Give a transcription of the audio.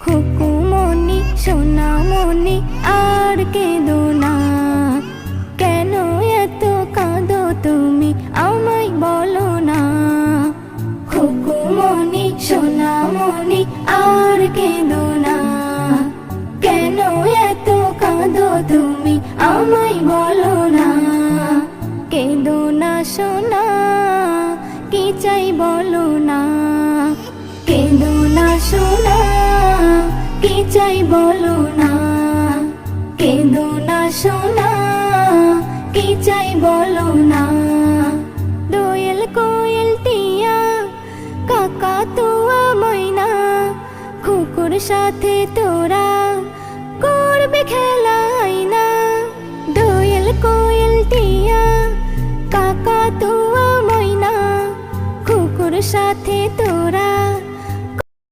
খুকুমনি সোনামনি আর কেঁদো না। কেন এত কাঁদো তুমি, আমায় বলো না। খুকুমনি সোনামনি আর কেঁদো না। কেন এত কাঁদো তুমি, আমায় বলো না। কেঁদো না, সোনা, কি চাই বলো না না। সোনা কি বলো না? কেঁদো না সোনা, কি বলো না? দোয়েল কোয়েল টিয়া, কাকা তুয়া কুকুর সাথে তোরা করবে খেলাই না দোয়েল কোয়েল টিয়া, কাকা তুয়া ময়না, কুকুর সাথে তোরা